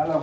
Hello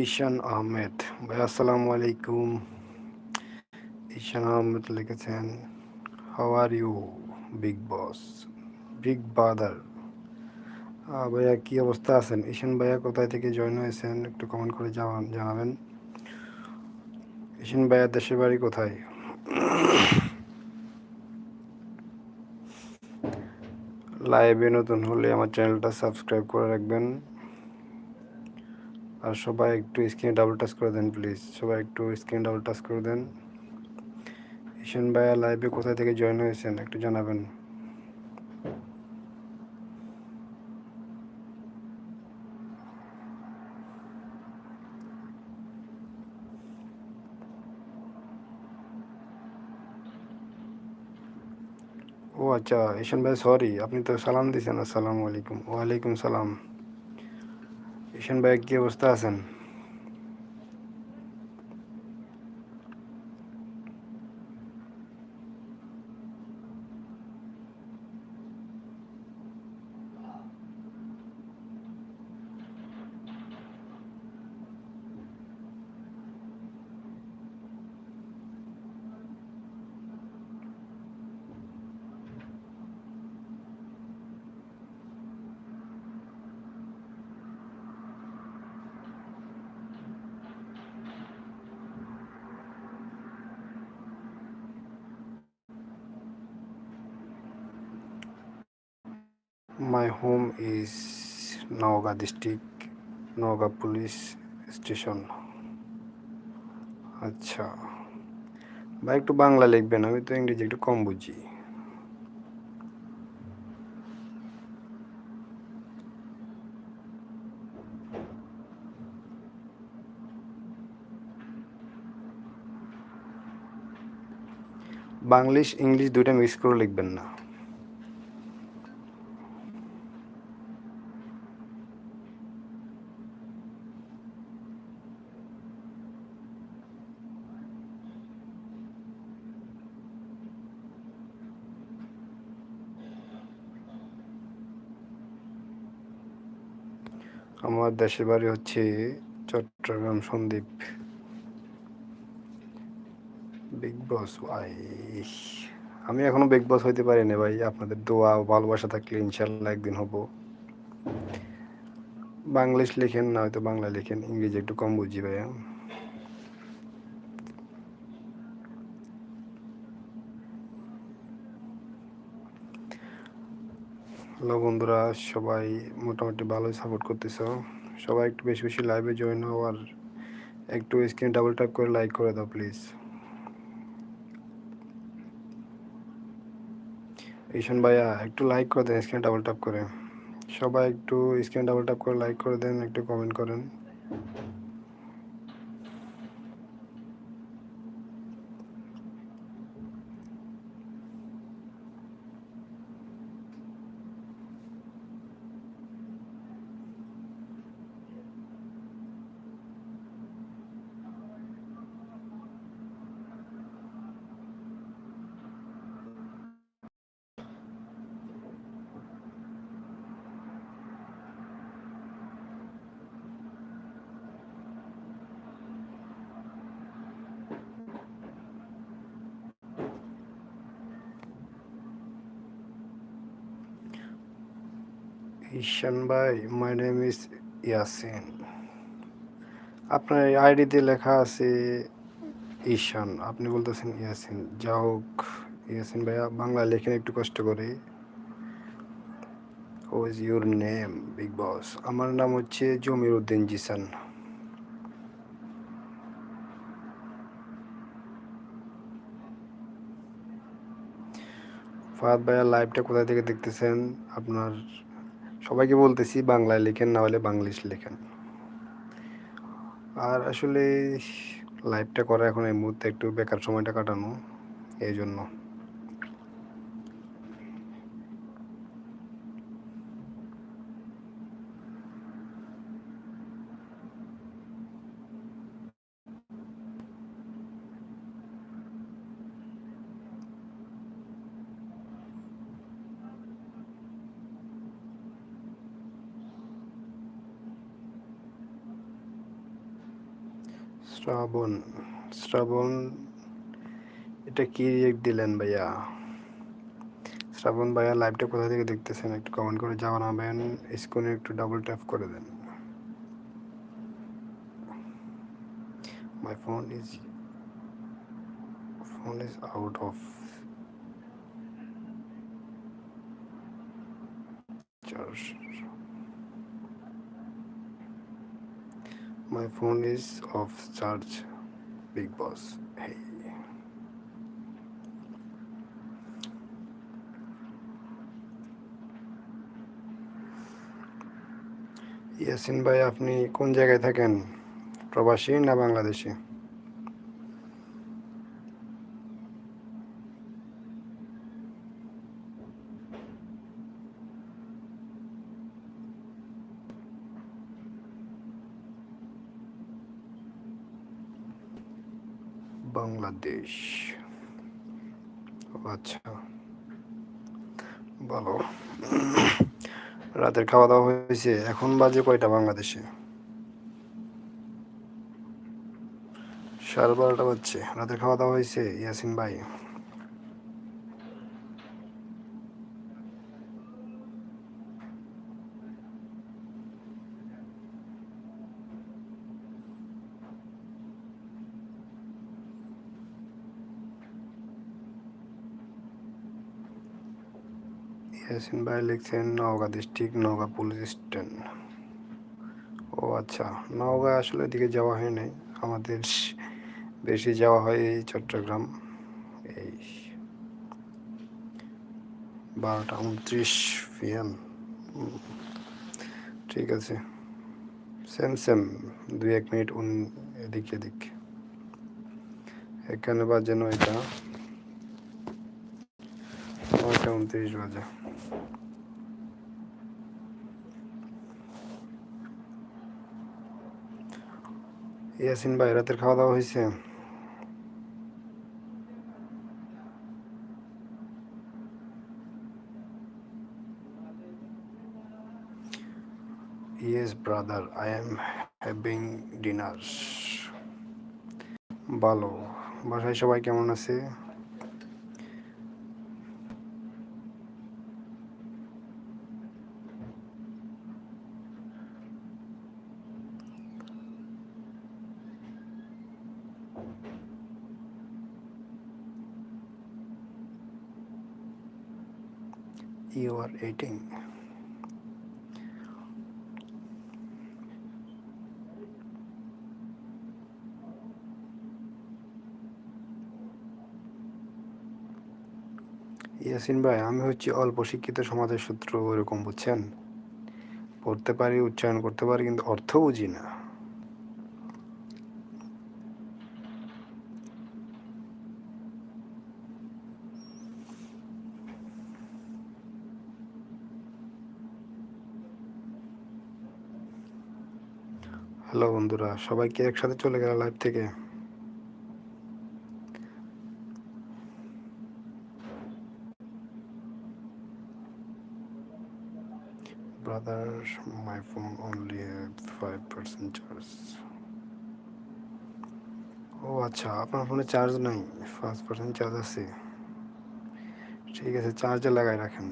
ঈশান আহমেদ। ভাই, আসসালামু আলাইকুম। ঈশান আহমেদ লিখেছেন how are you big boss big brother ভাইয়া, কী অবস্থা আছেন? ঈশান ভাইয়া, কোথায় থেকে জয়েন হয়েছেন? একটু কমেন্ট করে জানান, জানাবেন। ঈশান ভাইয়া, দেশের বাড়ি কোথায়? লাইভে নতুন হলে আমার চ্যানেলটা সাবস্ক্রাইব করে রাখবেন। আর সবাই একটু স্ক্রিনে ডাবল টাচ করে দেন প্লিজ সবাই একটু স্ক্রিনে ডাবল টাচ করে দেন। ঈশান ভাইয়া লাইভে কোথায় থেকে জয়েন হয়েছেন, একটু জানাবেন? ও আচ্ছা ঈশান ভাই সরি আপনি তো সালাম দিয়েছেন আসসালামু আলাইকুম। ওয়ালাইকুম সালাম। ভাই কি অবস্থা আছেন? My home is Naoga district, Naoga police station. আচ্ছা। ভাই একটু বাংলা লিখবেন আমি তো ইংরেজি একটু কম বুঝি। বাংলিশ ইংলিশ দুইটা মিক্স করে লিখবেন না। আমার দেশের বাড়ি হচ্ছে চট্টগ্রাম সন্দীপ বিগ বস ভাই আমি এখনও বিগ বস হইতে পারিনি ভাই। আপনাদের দোয়া ভালোবাসা থাকলে ইনশাল্লাহ একদিন হব। বাংলাদেশ লেখেন না, হয়তো বাংলা লেখেন, ইংরেজি একটু কম বুঝি ভাইয়া। হ্যালো বন্ধুরা, সবাই মোটামুটি ভালোই সাপোর্ট করতেছ। সবাই একটু বেশি বেশি লাইভে জয়েন হও আর একটু স্ক্রিন ডাবল ট্যাপ করে লাইক করে দাও প্লিজ ঈশান ভাইয়া, একটু লাইক করে দেন স্ক্রিন ডাবল ট্যাপ করে। সবাই একটু স্ক্রিন ডাবল ট্যাপ করে লাইক করে দেন, একটু কমেন্ট করেন। ঈশান ভাই মাই নেম ইজ ইয়াসিন আপনার আইডিতে লেখা আছে ঈশান আপনি বলতেছেন ইয়াসিন যা হোক ইয়াসিন ভাইয়া বাংলা লেখেন, একটু কষ্ট করে। Who is your name big boss আমার নাম হচ্ছে জমির উদ্দিন জিসান। ফাহাদ ভাইয়া লাইভটা কোথা থেকে দেখতেছেন? আপনার সবাইকে বলতেছি বাংলায় লেখেন, না হলে বাংলিশ লেখেন। আর আসলে লাইভটা করা এখন এই মুহূর্তে একটু বেকার সময়টা কাটানো, এই জন্য। শ্রাবণ শ্রাবণ, এটা কি রিয়েক্ট দিলেন ভাইয়া? শ্রাবণ ভাইয়া লাইভটা কোথা থেকে দেখতেছেন? একটু কমেন্ট করে জানাবেন স্ক্রিনে একটু ডাবল ট্যাপ করে দেন। My phone is phone is out of charge My phone is off charge. Big boss. Hey. Yasin ভাই, আপনি কোন জায়গায় থাকেন প্রবাসী না বাংলাদেশ ও আচ্ছা ভালো রাতের খাওয়া দাওয়া হয়েছে, এখন বাজে কয়টা বাংলাদেশে? সাড়ে বারোটা বাজছে, রাতের খাওয়া দাওয়া হয়েছে, ইয়াসিন ভাই। ইয়াসিন ভাই লিখছেন Naogaon district Naogaon police station ও আচ্ছা নওগাঁ আসলে এদিকে যাওয়া হয় নাই। আমাদের বেশি যাওয়া হয় এই চট্টগ্রাম, এই বারোটা উনত্রিশ পিএম ঠিক আছে। সেম সেম দুই এক মিনিট উন, এদিক এদিক। এখানে বাজে নয়টা নয়টা উনত্রিশ বাজে। ইয়াসিন ভাই, রাতের খাওয়া দাওয়া হয়েছে yes brother I am having dinner ভালো। বাসায় সবাই কেমন আছে? you are eating. ইয়াসিন ভাই, আমি হচ্ছি অল্প শিক্ষিত সমাজের সূত্র ওরকম বুঝছেন পড়তে পারি, উচ্চারণ করতে পারি, কিন্তু অর্থ বুঝি না হ্যালো বন্ধুরা সবাই কি একসাথে চলে গেল লাইভ থেকে? Brother, my phone only have 5% charge. ও আচ্ছা আপনার ফোনে চার্জ নাই পাঁচ পার্সেন্ট চার্জ আছে। ঠিক আছে চার্জে লাগাই রাখেন।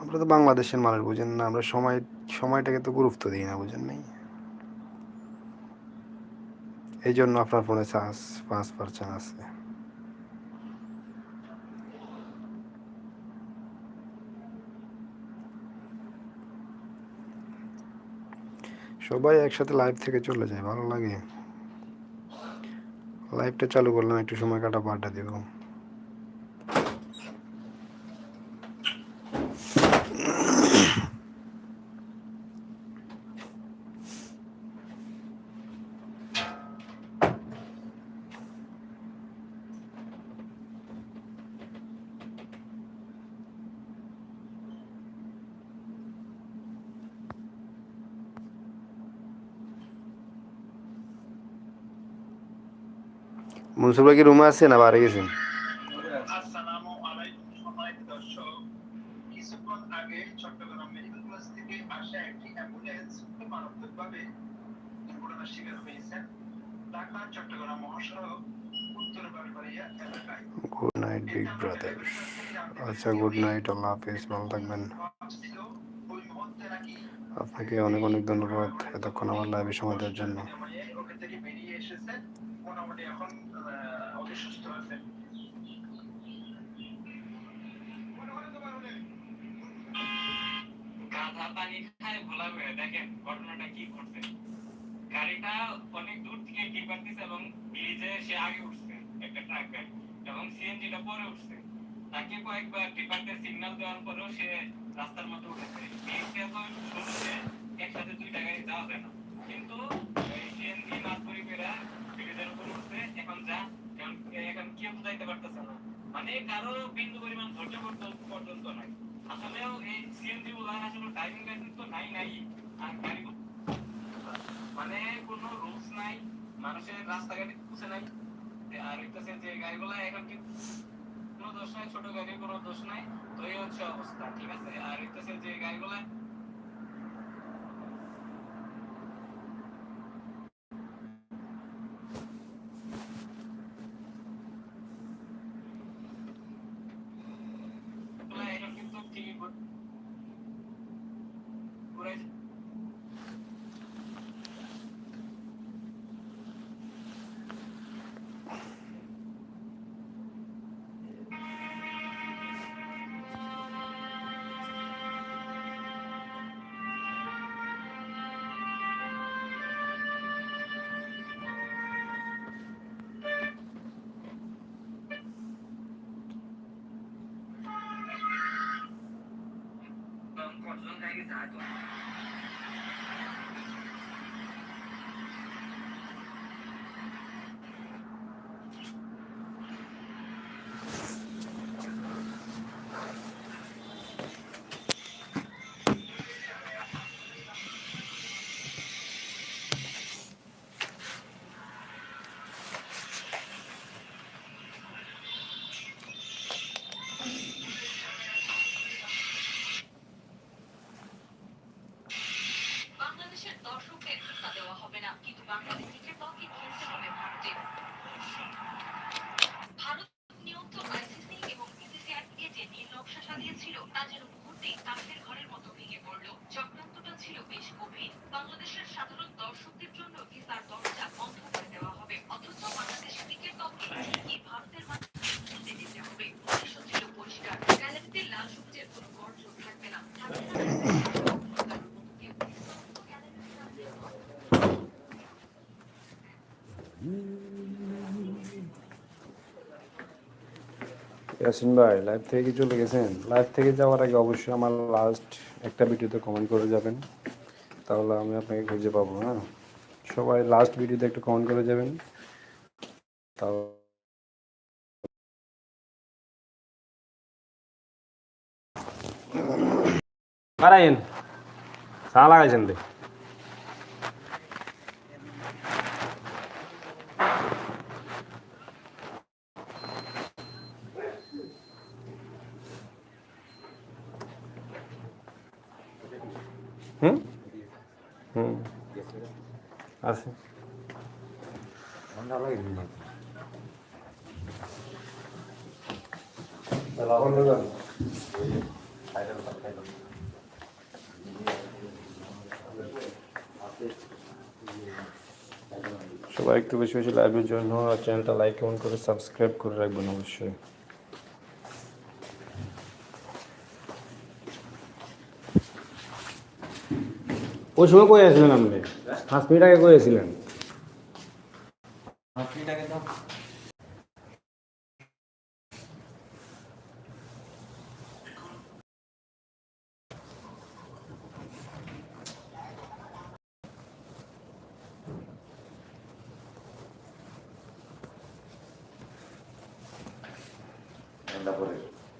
আমরা তো বাংলাদেশের মানুষ বুঝেন না আমরা সময় সময়টাকে তো গুরুত্ব দিই না, বুঝেন নাই? এই জন্য আপনার ফোনে চার্জ পাঁচ পার্সেন্ট আছে। সবাই একসাথে লাইভ থেকে চলে যায়, ভালো লাগে। লাইভটা চালু করলাম, একটু সময় কাটা পাল্টা দেব। মনসুর ভাই কি রুমে আছে না বাইরে গেছেন গুড নাইট ব্রাদার আচ্ছা গুড নাইট থাকবেন। আপনাকে অনেক অনেক ধন্যবাদ এতক্ষণ আমার লাইভে সময় দেওয়ার জন্য। মোটামুটি এখন সুস্থ ঘটছে। গাড়িটা অনেক দূর থেকে কি এবং ব্রিজে সে আগে উঠছে, একটা গাড়ি এবং পরে উঠছে। তাকে কয়েকবার সিগন্যাল দেওয়ার পরেও সে রাস্তার মধ্যে উঠেছে। একসাথে দুইটা গাড়ি যাওয়া যায় না। কিন্তু সিএনজি মাছ পরি উপর উঠছে, এখন যা এখন কেউ যাইতে পারতেছে না। মানে কারও বিন্দু পরিমাণ ধৈর্য পর্যন্ত নাই। আসলেও এই সিএনজি গুলা আসলে ড্রাইভিং লাইসেন্স তো নাই নাই, আর মানে কোনো রুলস নাই, মানুষের রাস্তাঘাটে বুঝে নাই। আর হইতেছে যে গাড়িগুলা এখন কি কোনো দোষ নাই, ছোট গাড়ির কোনো দোষ নাই, তো এই হচ্ছে অবস্থা, ঠিক আছে? আর হইতেছে যে গাড়িগুলা কতজন গাড়ি যায় তো ইয়াসিন ভাই লাইভ থেকে কি চলে গেছেন? লাইভ থেকে যাওয়ার আগে অবশ্যই আমার লাস্ট একটা ভিডিওতে কমেন্ট করে যাবেন। তাহলে আমি আপনাকে খুঁজে পাবো হ্যাঁ? সবাই লাস্ট ভিডিওতে একটু কমেন্ট করে যাবেন। তাও কারাইন চা লাগাইছেন দে হুম? হুম। আছে। সবাই একটু বেশি বেশি লাইভের জন্য আর চ্যানেলটা লাইক কমেন্ট করে সাবস্ক্রাইব করে রাখবেন অবশ্যই। ওই সময় কই আসছিলেন আপনি? পাঁচ মিনিট আগে কই আসছিলেন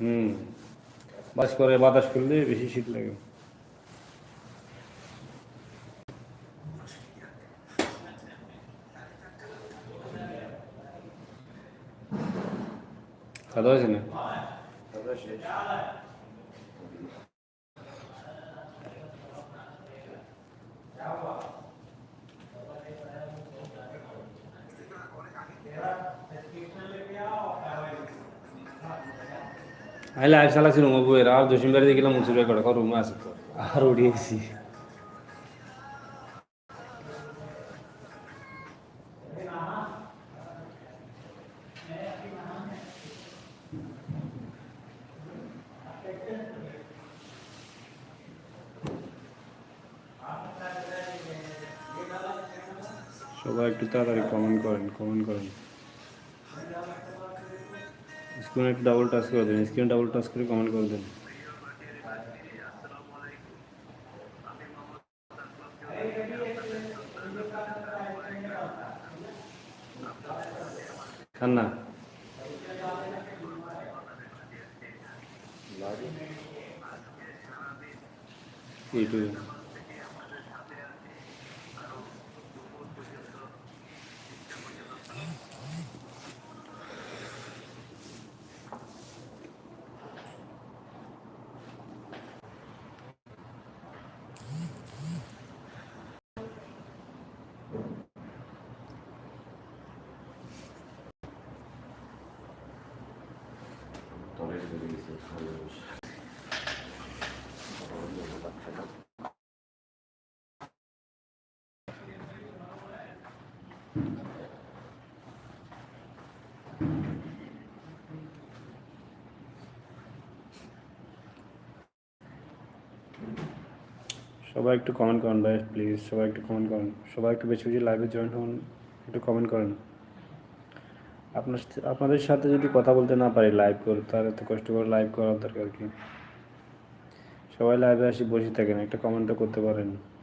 হুম। বাস করে বাতাস করলে বেশি শীত লাগে। খাওয়া হয়েছে না লাইভ চালাচ্ছি রুমে বইয়ের আর দশম বাড়িতে গেলাম মুসুর করে রুমে তো আর উঠে একটু তাড়াতাড়ি কমেন্ট করেন কমেন্ট করেন স্ক্রিনে একটু ডাবল টাচ করে দেন স্ক্রিনে ডাবল টাচ করে কমেন্ট করে দেন খান না সবাই একটু কমেন্ট করেন ভাই প্লিজ সবাই একটু কমেন্ট করেন। সবাই একটু বেশি বেশি লাইভে জয়েন হন, একটু কমেন্ট করেন। আপনার আপনাদের সাথে যদি কথা বলতে না পারি লাইভ করে, তাহলে এত কষ্ট করে লাইভ করার দরকার কি? সবাই লাইভে আসি, বসে থাকেন, একটা কমেন্টও করতে পারেন।